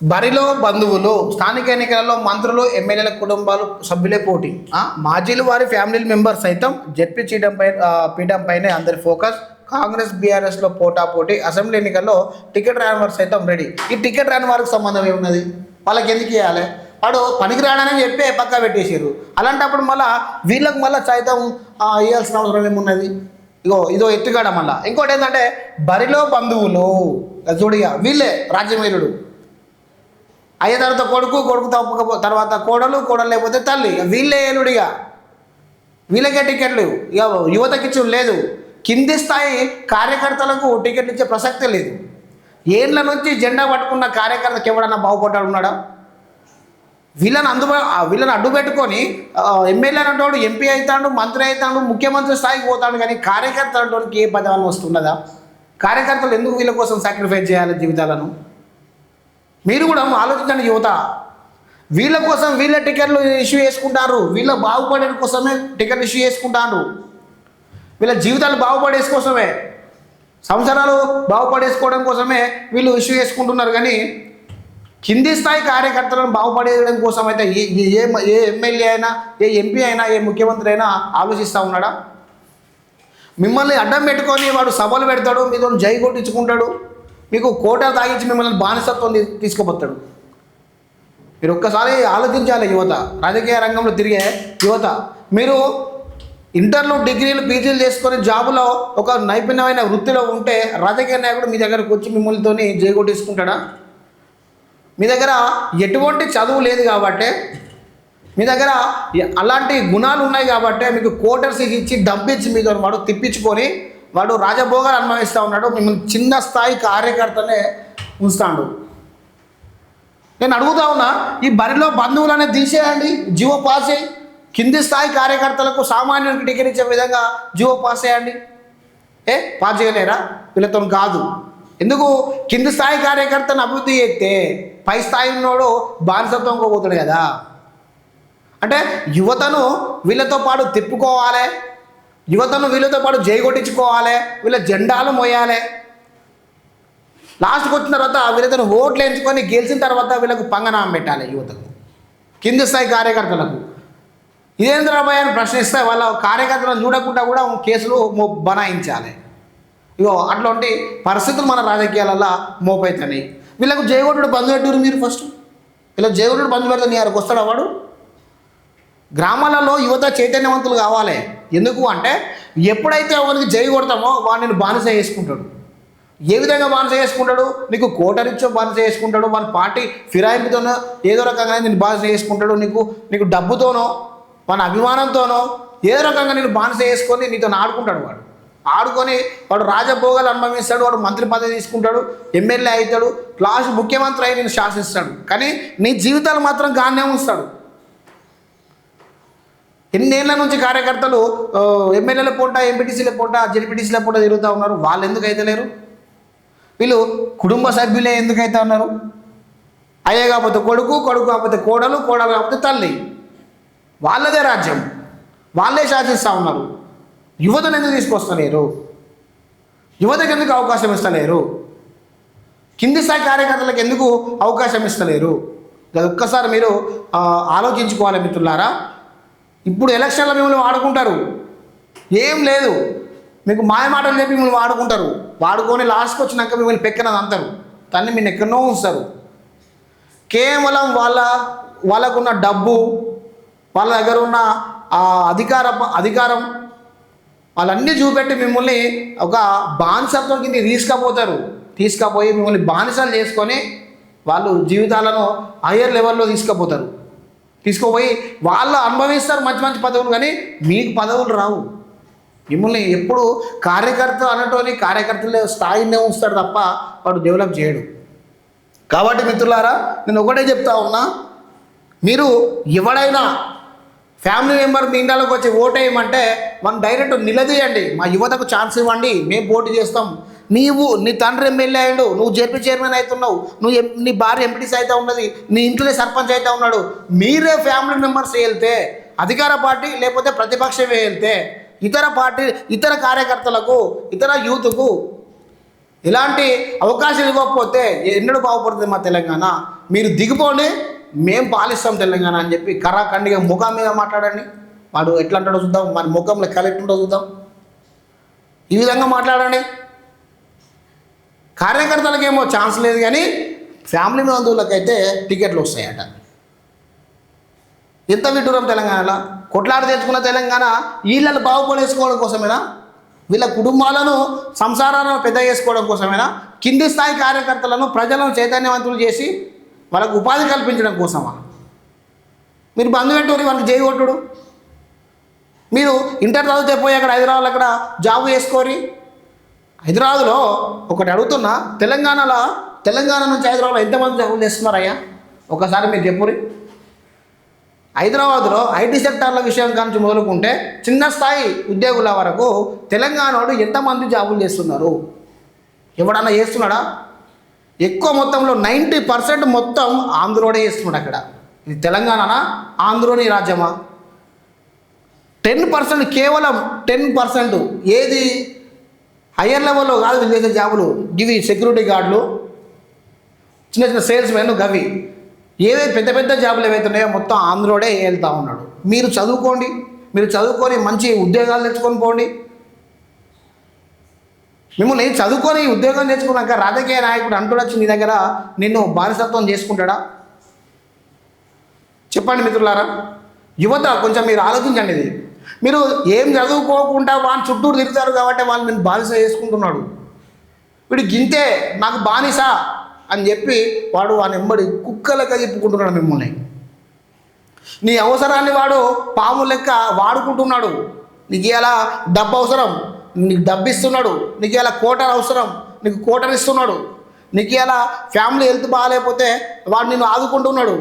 బరిలో బంధువులు స్థానిక ఎన్నికలలో మంత్రులు ఎమ్మెల్యేల కుటుంబాలు సభ్యులే పోటీ. మాజీలు వారి ఫ్యామిలీ మెంబర్స్ సైతం జడ్పీ చీటంపై పీఠంపైనే అందరి ఫోకస్. కాంగ్రెస్ బీఆర్ఎస్లో పోటా పోటీ. అసెంబ్లీ ఎన్నికల్లో టికెట్ రాని వారు సైతం రెడీ. ఈ టికెట్ రాని వారికి సంబంధం ఏమున్నది? వాళ్ళకి ఎందుకు ఇవ్వాలి వాడు పనికి రాడని చెప్పి పక్కా పెట్టేసారు అలాంటప్పుడు మళ్ళా వీళ్ళకి మళ్ళీ సైతం ఇవ్వాల్సిన అవసరం ఏమున్నది? ఇగో ఇదో ఎత్తుగాడ మళ్ళా. ఇంకోటి ఏంటంటే బరిలో బంధువులు చూడిగా వీళ్ళే రాజ్యవీరుడు అయ్యే తర్వాత కొడుకు కొడుకు తప్పకపో తర్వాత కోడలు కోడలు లేకపోతే తల్లి. వీళ్ళే ఏలుడిగా వీళ్ళకే టికెట్లు. ఇక యువతకి లేదు. కింది స్థాయి కార్యకర్తలకు టికెట్లు ఇచ్చే ప్రసక్తి లేదు. ఏళ్ళ నుంచి జెండా పట్టుకున్న కార్యకర్తకి ఎవడన్నా బాగుపడ్డాడు ఉన్నాడా వీళ్ళని అందుబా ఆ వీళ్ళని అడ్డు పెట్టుకొని ఎమ్మెల్యే అనేటోడు ఎంపీ అవుతాడు మంత్రి అవుతాడు ముఖ్యమంత్రి స్థాయికి పోతాడు కానీ కార్యకర్త అనేటోడికి ఏ పదవాన్ని వస్తున్నదా కార్యకర్తలు ఎందుకు వీళ్ళ కోసం సాక్రిఫైస్ చేయాలి జీవితాలను? మీరు కూడా ఆలోచించండి యువత. వీళ్ళ కోసం వీళ్ళ టికెట్లు ఇష్యూ చేసుకుంటారు. వీళ్ళ బాగుపడే కోసమే టికెట్ ఇష్యూ చేసుకుంటారు. వీళ్ళ జీవితాలు బాగుపడేసి కోసమే సంవత్సరాలు బాగుపడేసుకోవడం కోసమే వీళ్ళు ఇష్యూ చేసుకుంటున్నారు. కానీ కింది స్థాయి కార్యకర్తలను బాగుపడేయడం కోసం అయితే ఏ ఏ- ఏ ఏ ఎమ్మెల్యే అయినా ఏ ఎంపీ అయినా ఏ ముఖ్యమంత్రి అయినా ఆలోచిస్తూ ఉన్నాడా? మిమ్మల్ని అడ్డం పెట్టుకొని వాడు సభలు పెడతాడు మీతో జై కొట్టించుకుంటాడు. మీకు కోట తాగించి మిమ్మల్ని బానిసత్వం తీసుకుపోతాడు. మీరు ఒక్కసారి ఆలోచించాలి యువత. రాజకీయ రంగంలో తిరిగే యువత. మీరు ఇంటర్లు డిగ్రీలు పీజీలు చేసుకొని జాబులో ఒక నైపుణ్యమైన వృత్తిలో ఉంటే రాజకీయ నాయకుడు మీ దగ్గరకు వచ్చి మిమ్మల్నితోని జై మీ దగ్గర ఎటువంటి చదువు లేదు కాబట్టి మీ దగ్గర అలాంటి గుణాలు ఉన్నాయి కాబట్టి మీకు కోటర్స్ ఇచ్చి డంపించి మీతో వాడు తిప్పించుకొని వాడు రాజభోగాలు అనుభవిస్తూ ఉన్నాడు మిమ్మల్ని చిన్న స్థాయి కార్యకర్తనే ఉంచుతాడు. నేను అడుగుతా ఉన్నా ఈ బరిలో బంధువులనే తీసేయండి జీవో పాస్ చేయి. కింది స్థాయి కార్యకర్తలకు సామాన్యునికి టికెట్ ఇచ్చే విధంగా జీవో పాస్ చేయండి. ఏ పాస్ చేయలేరా? వీళ్ళతో కాదు. ఎందుకు? కింది స్థాయి కార్యకర్తను అభివృద్ధి చేస్తే పై స్థాయి ఉన్నోడు బానిసత్వం పోతాడు కదా. అంటే యువతను వీళ్ళతో పాటు తిప్పుకోవాలి. యువతను వీళ్ళతో పాటు జైగొట్టించుకోవాలి వీళ్ళ జెండాలు మోయాలి. లాస్ట్కి వచ్చిన తర్వాత వీళ్ళతో ఓట్లు ఎంచుకొని గెలిచిన తర్వాత వీళ్ళకు పంగనామం పెట్టాలి యువతకు. కింది స్థాయి కార్యకర్తలకు. ఇదేంద్రబాయ్ అని ప్రశ్నిస్తే వాళ్ళ కార్యకర్తలను చూడకుండా కూడా కేసులు మో బనాయించాలి. ఇగో అట్లాంటి పరిస్థితులు మన రాజకీయాలలో మోపైతున్నాయి. వీళ్ళకు జయగొట్టుడు బంధు పెట్టారు మీరు ఫస్ట్ వీళ్ళకి జయగొట్టుడు బంధు పెడతాను నీ ఆరకు వస్తాడా వాడు? గ్రామాలలో యువత చైతన్యవంతులు కావాలి. ఎందుకు అంటే ఎప్పుడైతే వానికి జై కొడతామో వాడిని బానిస చేసుకుంటాడు. ఏ విధంగా బానిస చేసుకుంటాడు? నీకు కోటరిచ్చో బానిస చేసుకుంటాడు మన పార్టీ ఫిరాయింపుతోనో ఏదో రకంగా నేను బానిస చేసుకుంటాడు నీకు నీకు డబ్బుతోనో మన అభిమానంతోనో ఏదో రకంగా నేను బానిస చేసుకొని నీతో ఆడుకుంటాడు వాడు. ఆడుకొని వాడు రాజభోగాలు అనుభవిస్తాడు వాడు మంత్రి పదవి తీసుకుంటాడు ఎమ్మెల్యే అవుతాడు లాస్ట్ ముఖ్యమంత్రి అయి నేను శాసిస్తాడు. కానీ నీ జీవితాలు మాత్రం గానే ఉంచుతాడు. ఎన్నేళ్ళ నుంచి కార్యకర్తలు ఎమ్మెల్యేల పూట ఎంపీటీసీల పూట జెడ్పీటీసీల పూట తిరుగుతూ ఉన్నారు. వాళ్ళు ఎందుకు అయితే లేరు? వీళ్ళు కుటుంబ సభ్యులే ఎందుకైతే ఉన్నారు? అయ్యే కాకపోతే కొడుకు కొడుకు కాకపోతే కోడలు కోడలు కాకపోతే తల్లి. వాళ్ళదే రాజ్యం. వాళ్ళే శాసిస్తూ ఉన్నారు. యువతను ఎందుకు తీసుకొస్తలేరు? యువతకు ఎందుకు అవకాశం ఇస్తలేరు? కింది స్థాయి కార్యకర్తలకు ఎందుకు అవకాశం ఇస్తలేరు? అది ఒక్కసారి మీరు ఆలోచించుకోవాలి మిత్రులారా. ఇప్పుడు ఎలక్షన్లో మిమ్మల్ని వాడుకుంటారు. ఏం లేదు. మీకు మాయ మాటలు చెప్పి మిమ్మల్ని వాడుకుంటారు. వాడుకొని లాస్ట్కి వచ్చినాక మిమ్మల్ని పెక్కనది అంటారు తన్ని మీరు ఎక్కడో ఉంచుతారు. కేవలం వాళ్ళ వాళ్ళకున్న డబ్బు వాళ్ళ దగ్గర ఉన్న ఆ అధికార అధికారం వాళ్ళన్నీ చూపెట్టి మిమ్మల్ని ఒక బానిసత్వం కింద తీసుకపోతారు. తీసుకపోయి మిమ్మల్ని బానిసలు చేసుకొని వాళ్ళు జీవితాలను హయ్యర్ లెవెల్లో తీసుకపోతారు. తీసుకుపోయి వాళ్ళు అనుభవిస్తారు మంచి మంచి పదవులు కానీ మీకు పదవులు రావు. మిమ్మల్ని ఎప్పుడు కార్యకర్త అనటోని కార్యకర్తలే స్థాయినే ఉంచుతాడు తప్ప వాడు డెవలప్ చేయడు. కాబట్టి మిత్రులారా నేను ఒకటే చెప్తా ఉన్నా మీరు ఎవడైనా ఫ్యామిలీ మెంబర్ మీ ఇంట్లోకి వచ్చి ఓటేయమంటే మనం డైరెక్ట్ నిలదీయండి. మా యువతకు ఛాన్స్ ఇవ్వండి. మేము పోటీ చేస్తాం. నీవు నీ తండ్రి ఎమ్మెల్యే అయ్యాడు నువ్వు జెడ్పీ చైర్మన్ అవుతున్నావు నువ్వు నీ భార్య ఎంపీటీస్ అయితే ఉన్నది నీ ఇంట్లోనే సర్పంచ్ అయితే ఉన్నాడు మీరే ఫ్యామిలీ మెంబర్స్ వెళ్తే అధికార పార్టీ లేకపోతే ప్రతిపక్షమే వెళ్తే ఇతర పార్టీ ఇతర కార్యకర్తలకు ఇతర యూత్కు ఇలాంటి అవకాశం ఇవ్వకపోతే ఎన్నడూ బాగుపడుతుంది మా తెలంగాణ. మీరు దిగిపోండి మేం పాలిస్తాం తెలంగాణ అని చెప్పి కర్రాఖండిగా ముఖం మీద మాట్లాడండి. వాడు ఎట్లా అంటాడో చూద్దాం మన ముఖంలో కలెక్ట్ ఉంటో చూద్దాం. ఈ విధంగా మాట్లాడండి. కార్యకర్తలకేమో ఛాన్స్ లేదు కానీ ఫ్యామిలీ బంధువులకైతే టికెట్లు వస్తాయట. ఎంత విడ్డూరం తెలంగాణలో? కొట్లాడి తెచ్చుకున్న తెలంగాణ వీళ్ళని బాగుపడేసుకోవడం కోసమేనా? వీళ్ళ కుటుంబాలను సంసారాలను పెద్ద చేసుకోవడం కోసమేనా? కింది స్థాయి కార్యకర్తలను ప్రజలను చైతన్యవంతులు చేసి వాళ్ళకు ఉపాధి కల్పించడం కోసమా? మీరు బంధు పెట్టుకుని వాళ్ళకి చేయి కొట్టుడు. మీరు ఇంటర్ చదివితే పోయి అక్కడ హైదరాబాద్ అక్కడ జాబ్ చేసుకోరి. హైదరాబాద్లో ఒకటి అడుగుతున్నా తెలంగాణలో తెలంగాణ నుంచి హైదరాబాద్లో ఎంతమంది జాబులు చేస్తున్నారయ్యా? ఒకసారి మీరు చెప్పురి హైదరాబాద్లో ఐటీ సెక్టార్ల విషయం కానీ మొదలుకుంటే చిన్న స్థాయి ఉద్యోగుల వరకు తెలంగాణలో ఎంతమంది జాబులు చేస్తున్నారు? ఎవడన్నా చేస్తున్నాడా? ఎక్కువ మొత్తంలో నైంటీ పర్సెంట్ మొత్తం ఆంధ్రోడే చేస్తున్నాడు అక్కడ. ఇది తెలంగాణనా? ఆంధ్రోని రాజ్యమా? టెన్ పర్సెంట్ కేవలం టెన్ పర్సెంట్. ఏది హయ్యర్ లెవెల్లో కాదు వీళ్ళు చేసే జాబులు. గివి సెక్యూరిటీ గార్డులు చిన్న చిన్న సేల్స్ మెన్ గవి. ఏదైతే పెద్ద పెద్ద జాబులు ఏవైతే ఉన్నాయో మొత్తం ఆంధ్రోడే వెళ్తూ ఉన్నాడు. మీరు చదువుకోండి మీరు చదువుకొని మంచి ఉద్యోగాలు తెచ్చుకొని పోండి. మిమ్మల్ని చదువుకొని ఉద్యోగం తెచ్చుకున్నాక రాజకీయ నాయకుడు అంటుడొచ్చి నీ దగ్గర నిన్ను బానిసత్వం చేసుకుంటాడా? చెప్పండి మిత్రులారా. యువత కొంచెం మీరు ఆలోచించండి ఇది. మీరు ఏం చదువుకోకుండా వాని చుట్టూరు తిరుగుతారు కాబట్టి వాళ్ళు నేను బానిస చేసుకుంటున్నాడు. వీడు గింతే నాకు బానిస అని చెప్పి వాడు వాని ఎంబడి కుక్కలెక్క చెప్పుకుంటున్నాడు మిమ్మల్ని. నీ అవసరాన్ని వాడు పాము లెక్క వాడుకుంటున్నాడు. నీకు ఇలా డబ్బు అవసరం నీకు డబ్బు ఇస్తున్నాడు నీకు ఇలా కోటర్ అవసరం నీకు కోటర్ ఇస్తున్నాడు. నీకు ఇలా ఫ్యామిలీ హెల్త్ బాగాలేకపోతే వాడు నిన్ను ఆదుకుంటున్నాడు.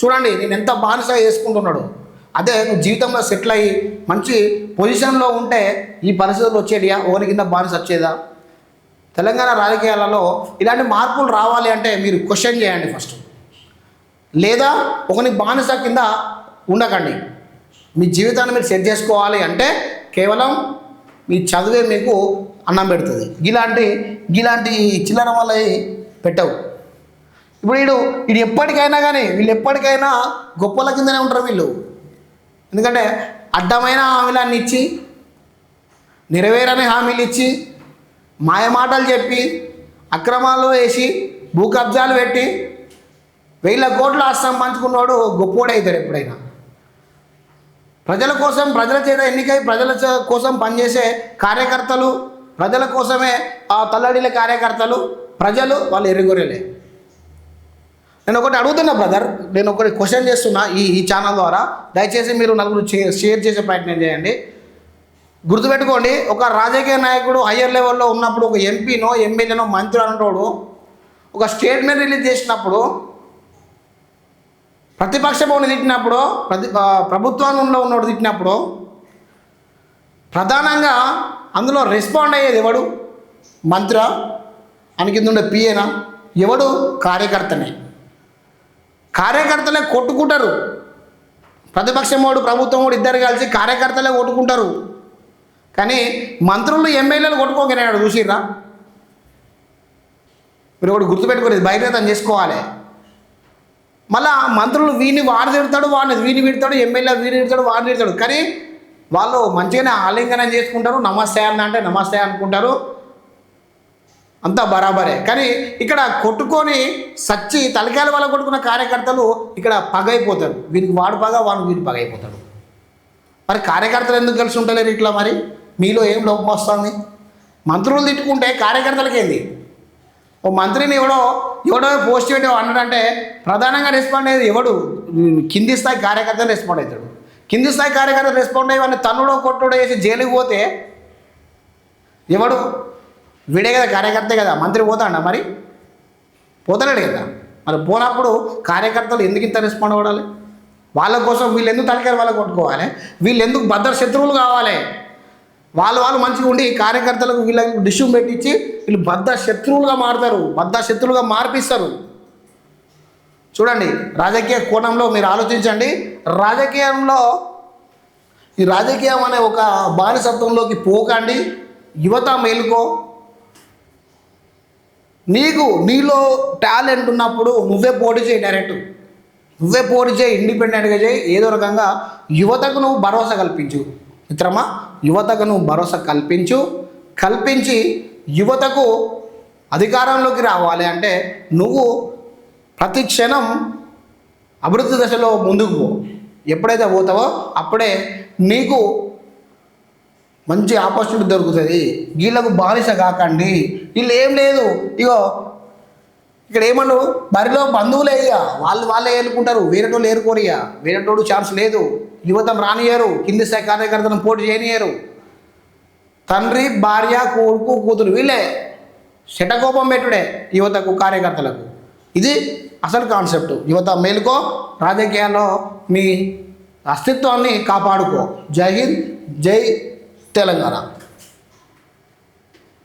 చూడండి నేను ఎంత బానిస చేసుకుంటున్నాడు. అదే నువ్వు జీవితంలో సెటిల్ అయ్యి మంచి పొజిషన్లో ఉంటే ఈ పరిస్థితులు వచ్చేటియా? ఓని కింద బానిస వచ్చేదా? తెలంగాణ రాజకీయాలలో ఇలాంటి మార్పులు రావాలి అంటే మీరు క్వశ్చన్ చేయండి ఫస్ట్ లేదా ఒకని బానిస కింద ఉండకండి. మీ జీవితాన్ని మీరు సెట్ చేసుకోవాలి అంటే కేవలం మీ చదువే మీకు అన్నం పెడుతుంది. ఇలాంటి ఇలాంటి చిల్లర వల్ల పెట్టవు. ఇప్పుడు వీడు వీడు ఎప్పటికైనా కానీ వీళ్ళు ఎప్పటికైనా గొప్పల కిందనే ఉంటారు వీళ్ళు. ఎందుకంటే అడ్డమైన హామీలన్నీ ఇచ్చి నెరవేరని హామీలు ఇచ్చి మాయమాటలు చెప్పి అక్రమాలు వేసి భూ కబ్జాలు పెట్టి వేల కోట్ల ఆస్తం పంచుకున్నవాడు గొప్పోడవుతాడు ఎప్పుడైనా. ప్రజల కోసం ప్రజల చేత ఎన్నికై ప్రజల చ- కోసం పనిచేసే కార్యకర్తలు ప్రజల కోసమే ఆ తల్లడిల కార్యకర్తలు ప్రజలు వాళ్ళు ఎరుగురెలే. నేను ఒకటి అడుగుతున్నా బ్రదర్ నేను ఒకటి క్వశ్చన్ చేస్తున్నా ఈ ఈ ఛానల్ ద్వారా. దయచేసి మీరు నలుగురు షేర్ చేసే ప్రయత్నం చేయండి. గుర్తుపెట్టుకోండి ఒక రాజకీయ నాయకుడు హయ్యర్ లెవెల్లో ఉన్నప్పుడు ఒక ఎంపీనో ఎమ్మెల్యేనో మంత్రి అంటాడు ఒక స్టేట్మెంట్ రిలీజ్ చేసినప్పుడు ప్రతిపక్షంలో తిట్టినప్పుడు ప్రతి ప్రభుత్వంలో ఉన్నోడు తిట్టినప్పుడు ప్రధానంగా అందులో రెస్పాండ్ అయ్యేది ఎవడు? మంత్ర అని కింద ఉండే పిఏనా ఎవడు? కార్యకర్తనే. కార్యకర్తలే కొట్టుకుంటారు. ప్రతిపక్షం వాడు ప్రభుత్వం వాడు ఇద్దరు కలిసి కార్యకర్తలే కొట్టుకుంటారు. కానీ మంత్రులు ఎమ్మెల్యేలు కొట్టుకోగలిగాడు చూసిర్రా? మీరు ఒకటి గుర్తుపెట్టుకోలేదు బహిర్గతం చేసుకోవాలి. మళ్ళా మంత్రులు వీని వాడు తిడతాడు వాడిని వీని విడతాడు ఎమ్మెల్యే వీని విడతాడు వాడిని తిడతాడు. కానీ వాళ్ళు మంచిగానే ఆలింగనం చేసుకుంటారు నమస్తే అంటే నమస్తే అనుకుంటారు. అంతా బరాబరే. కానీ ఇక్కడ కొట్టుకొని సచ్చి తలకాయల వల్ల కొట్టుకున్న కార్యకర్తలు ఇక్కడ పగైపోతారు. వీరికి వాడు పగ వాడు వీడి పగైపోతాడు. మరి కార్యకర్తలు ఎందుకు కలిసి ఉండలేరు ఇట్లా మరి? మీలో ఏం లోపం వస్తుంది? మంత్రులు తిట్టుకుంటే కార్యకర్తలకి ఏంది? ఓ మంత్రిని ఎవడో ఎవడో పోస్ట్ చేయడం అన్నాడంటే ప్రధానంగా రెస్పాండ్ అయ్యేది ఎవడు? కింది స్థాయి కార్యకర్తలు రెస్పాండ్ అవుతాడు కింది స్థాయి కార్యకర్తలు రెస్పాండ్ అయ్యి వాడిని తన్నుడో కొట్టుడో వేసి జైలుకి పోతే ఎవడు? వీడే కదా కార్యకర్తే కదా మంత్రి పోతాడా మరి? పోతలేడు కదా. మరి పోనప్పుడు కార్యకర్తలు ఎందుకు ఇంత రెస్పాండ్ అవ్వాలి వాళ్ళ కోసం వీళ్ళు ఎందుకు తలకారు వాళ్ళకి కొట్టుకోవాలి? వీళ్ళు ఎందుకు భద్ర శత్రువులు కావాలి? వాళ్ళు వాళ్ళు మంచిగా ఉండి కార్యకర్తలకు వీళ్ళకి డిష్యూ పెట్టించి వీళ్ళు బద్ద శత్రువులుగా మారుతారు బద్ద శత్రువులుగా మార్పిస్తారు. చూడండి రాజకీయ కోణంలో మీరు ఆలోచించండి. రాజకీయంలో ఈ రాజకీయం అనే ఒక బానిసత్వంలోకి పోకండి. యువత మేలుకో నీకు నీలో టాలెంట్ ఉన్నప్పుడు నువ్వే పోటీ చేయి డైరెక్ట్. నువ్వే పోటీ చేయి ఇండిపెండెంట్గా చేయి ఏదో రకంగా యువతకు నువ్వు భరోసా కల్పించు. మిత్రమా యువతకు నువ్వు భరోసా కల్పించు. కల్పించి యువతకు అధికారంలోకి రావాలి అంటే నువ్వు ప్రతి క్షణం అభివృద్ధి దశలో ముందుకు పో. ఎప్పుడైతే పోతావో అప్పుడే నీకు మంచి ఆపర్చునిటీ దొరుకుతుంది. వీళ్ళకు బానిస కాకండి. వీళ్ళు ఏం లేదు. ఇగో ఇక్కడ ఏమన్నారు బరిలో బంధువులే ఇక వాళ్ళు వాళ్ళే ఏలుకుంటారు. వేరేటోళ్ళు ఏరుకోరు ఇక వేరేటోడు ఛాన్స్ లేదు. యువతం రానియరు కింది స్థాయి కార్యకర్తలను పోటీ చేయనియరు తండ్రి భార్య కొడుకు కూతురు వీళ్ళే. శటకోపం పెట్టుడే యువతకు కార్యకర్తలకు. ఇది అసలు కాన్సెప్ట్. యువత మేలుకో రాజకీయాల్లో మీ అస్తిత్వాన్ని కాపాడుకో. జై హింద్ జై తెలంగాణ.